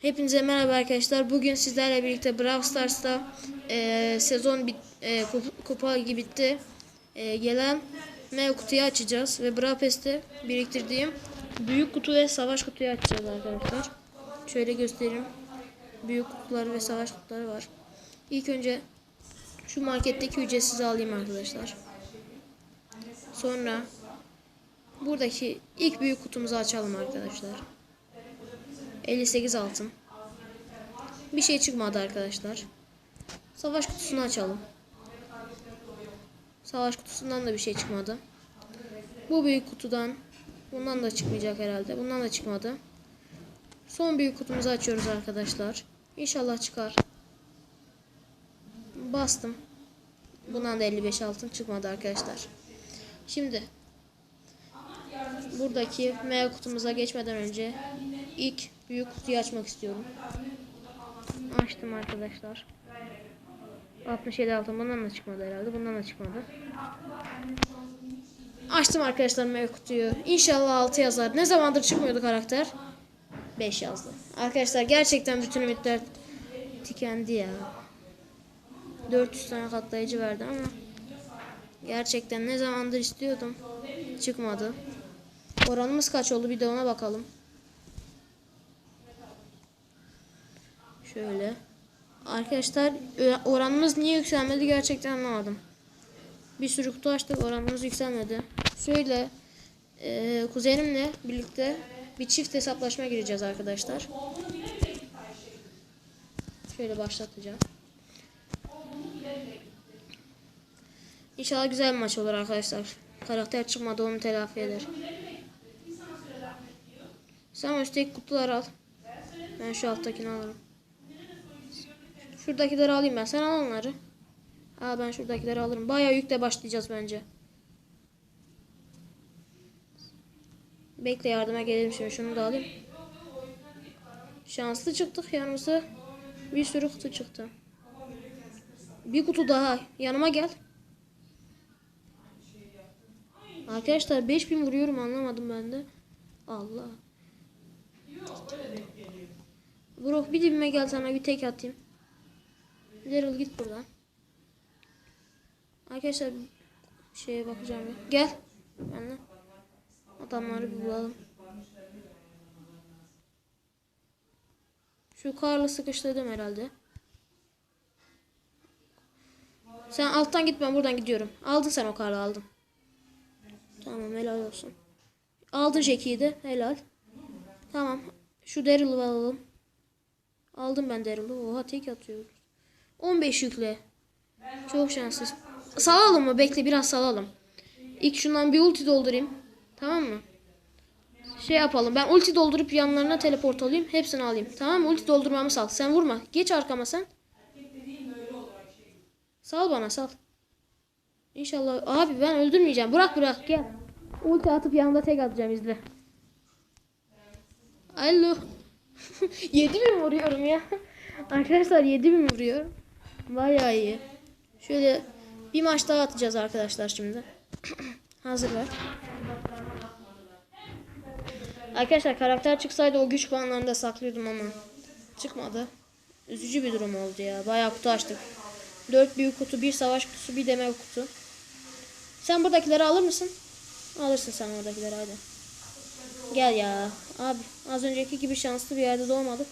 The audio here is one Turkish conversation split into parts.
Hepinize merhaba arkadaşlar. Bugün sizlerle birlikte Brawl Stars'ta eee, sezon bit, kup- kupa ligi bitti. Eee, gelen mega kutuyu açacağız ve Brawl Pass'te biriktirdiğim büyük kutu ve savaş kutuyu açacağız arkadaşlar. Şöyle göstereyim. Büyük kutuları ve savaş kutuları var. İlk önce şu marketteki ücretsiz alayım arkadaşlar. Sonra buradaki ilk büyük kutumuzu açalım arkadaşlar. 58 altın. Bir şey çıkmadı arkadaşlar. Savaş kutusunu açalım. Savaş kutusundan da bir şey çıkmadı. Bu büyük kutudan bundan da çıkmayacak herhalde. Bundan da çıkmadı. Son büyük kutumuzu açıyoruz arkadaşlar. İnşallah çıkar. Bastım. Bundan da 55 altın çıkmadı arkadaşlar. Şimdi buradaki mega kutumuza geçmeden önce ilk büyük kutuyu açmak istiyorum. Açtım arkadaşlar. 67 altın bundan da çıkmadı herhalde. Bundan da çıkmadı. Açtım arkadaşlar mega kutuyu. İnşallah 6 yazar. Ne zamandır çıkmıyordu karakter? 5 yazdı. Arkadaşlar gerçekten bütün ümitler tükendi ya. 400 tane katlayıcı verdi ama gerçekten ne zamandır istiyordum. Çıkmadı. Oranımız kaç oldu bir de ona bakalım. Şöyle. Arkadaşlar oranımız niye yükselmedi gerçekten anlamadım. Bir sürü kutu açtık oranımız yükselmedi. Şöyle e, kuzenimle birlikte bir çift hesaplaşma gireceğiz arkadaşlar. Şöyle başlatacağım. İnşallah güzel bir maç olur arkadaşlar. Karakter çıkmadı onu telafi eder. Sen üstteki kutuları al. Ben şu alttakini alırım. Şuradakileri alayım ben. Sen al onları. Aa ben şuradakileri alırım. Bayağı yükle başlayacağız bence. Bekle yardıma gelelim şimdi. Şunu da alayım. Şanslı çıktık yanımıza. Bir sürü kutu çıktı. Bir kutu daha. Yanıma gel. Arkadaşlar 5000 vuruyorum anlamadım ben de. Allah. Bro bir dibime gel sana bir tek atayım. Daryl git buradan. Arkadaşlar şeye bakacağım. bir. Gel. Benle. Adamları bir bulalım. Şu karlı sıkıştırdım herhalde. Sen alttan git ben buradan gidiyorum. Aldın sen o karlı aldın. Tamam helal olsun. Aldın Jackie'yi de helal. Tamam. Şu Daryl'ı alalım. Aldım ben Daryl'ı. Oha tek atıyor. 15 yükle. Çok şanssız. Salalım mı? Bekle biraz salalım. İlk şundan bir ulti doldurayım. Tamam mı? Şey yapalım. Ben ulti doldurup yanlarına teleport olayım. Hepsini alayım. Tamam mı? Ulti doldurmamı sal. Sen vurma. Geç arkama sen. Sal bana sal. İnşallah. Abi ben öldürmeyeceğim. Bırak bırak gel. Ulti atıp yanında tek atacağım izle. Alo. 7000 vuruyorum ya. Arkadaşlar 7000 vuruyorum. Bayağı iyi. Şöyle bir maç daha atacağız arkadaşlar şimdi. Hazır ver. Arkadaşlar karakter çıksaydı o güç puanlarını da saklıyordum ama çıkmadı. Üzücü bir durum oldu ya. Bayağı kutu açtık. 4 büyük kutu, bir savaş kutusu, bir demek kutu. Sen buradakileri alır mısın? Alırsın sen oradakileri hadi. Gel ya. Abi az önceki gibi şanslı bir yerde doğmadık.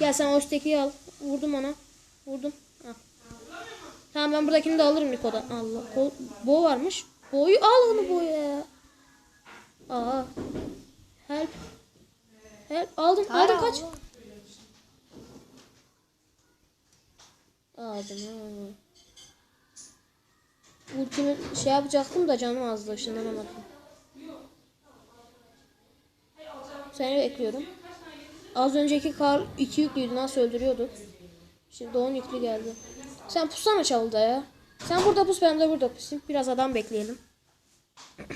Gel sen üsttekiyi al. Vurdum ona. Vurdum. Al. Tamam ben buradakini de alırım Niko'dan. Allah. Bo varmış. Boyu al onu boya ya. Aa. Help. Help. Aldım. Aldım kaç. Aldım. ha. Ultimi şey yapacaktım da canım azdı. Işınlanamadım. Seni bekliyorum. Az önceki kar 2 yüklüydü. Nasıl öldürüyordu? Şimdi 10 yüklü geldi. Sen pussana çalıda ya. Sen burada pus ben de burada pusayım. Biraz adam bekleyelim.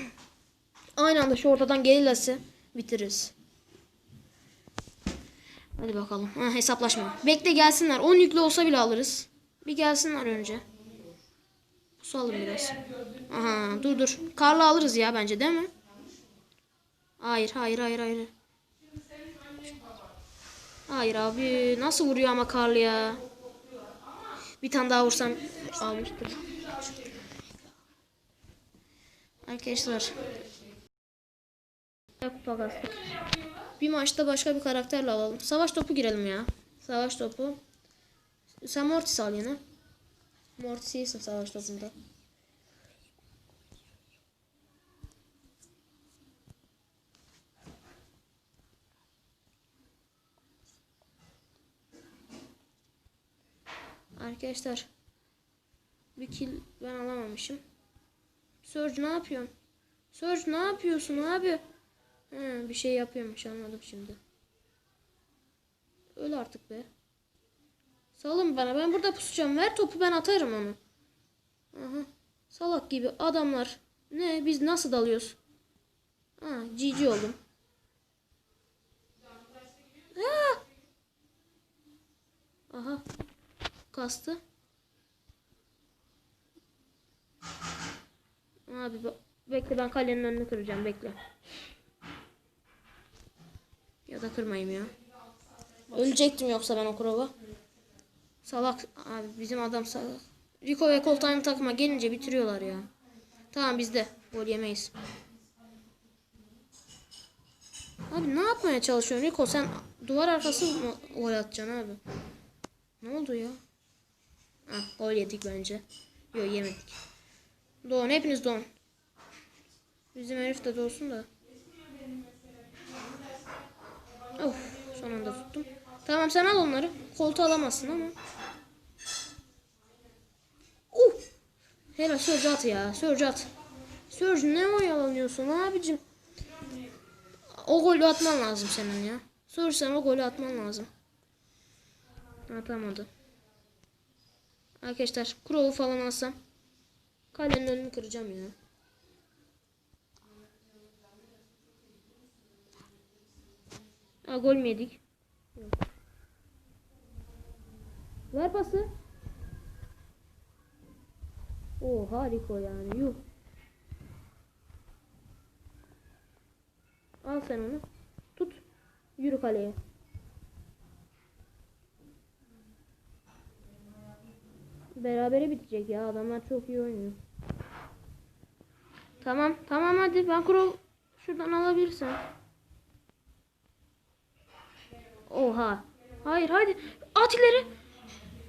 Aynı anda şu ortadan gelirse bitiririz. Hadi bakalım. Ha, hesaplaşma. Bekle gelsinler. 10 yüklü olsa bile alırız. Bir gelsinler önce. Pusalım biraz. Aha dur dur. Karla alırız ya bence değil mi? Hayır hayır hayır hayır. Hayır abi nasıl vuruyor ama Karl ya. Bir tane daha vursam almıştır. Arkadaşlar. Bir maçta başka bir karakterle alalım. Savaş topu girelim ya. Savaş topu. Sen Mortis al yine. Mortis iyisin savaş topunda. Arkadaşlar. Bir kill ben alamamışım. Surge ne yapıyorsun? Surge ne yapıyorsun abi? He, bir şey yapıyormuş anladım şimdi. Öl artık be. Salın bana ben burada pusacağım. Ver topu ben atarım onu. Aha. Salak gibi adamlar. Ne biz nasıl dalıyoruz? Ha GG oldum. Ha! Aha. Kastı. Abi be- bekle ben kalenin önünü kıracağım bekle. Ya da kırmayayım ya. Ölecektim yoksa ben o kurova. Salak abi bizim adam salak. Rico ve Coltime takıma gelince bitiriyorlar ya. Tamam bizde. Gol yemeyiz. Abi ne yapmaya çalışıyorsun Rico sen duvar arkası mı gol atacaksın abi? Ne oldu ya? Ah gol yedik bence. Yok yemedik. Doğun hepiniz doğun. Bizim herif de doğsun da. Of son anda tuttum. Tamam sen al onları. Koltuğu alamazsın ama. Uh. Helal Surge at ya. Surge at. Surge ne oyalanıyorsun abicim? O golü atman lazım senin ya. Surge sen o golü atman lazım. Atamadı. Arkadaşlar Crow'u falan alsam kalenin önünü kıracağım ya. Ha, gol mü yedik? Yok. Ver pası. Oo harika yani yuh. Al sen onu. Tut. Yürü kaleye. Berabere bitecek ya. Adamlar çok iyi oynuyor. Tamam. Tamam hadi. Ben kuro şuradan alabilirsen. Oha. Hayır hadi. At ileri.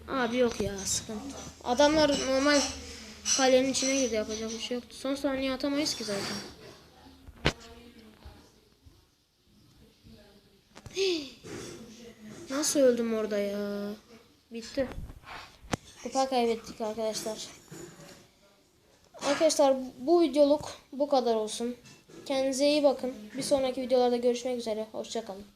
Abi yok ya sıkıntı. Adamlar normal kalenin içine girdi yapacak bir şey yoktu. Son saniye atamayız ki zaten. Nasıl öldüm orada ya? Bitti. Kupa kaybettik arkadaşlar. Arkadaşlar bu videoluk bu kadar olsun. Kendinize iyi bakın. Bir sonraki videolarda görüşmek üzere. Hoşçakalın.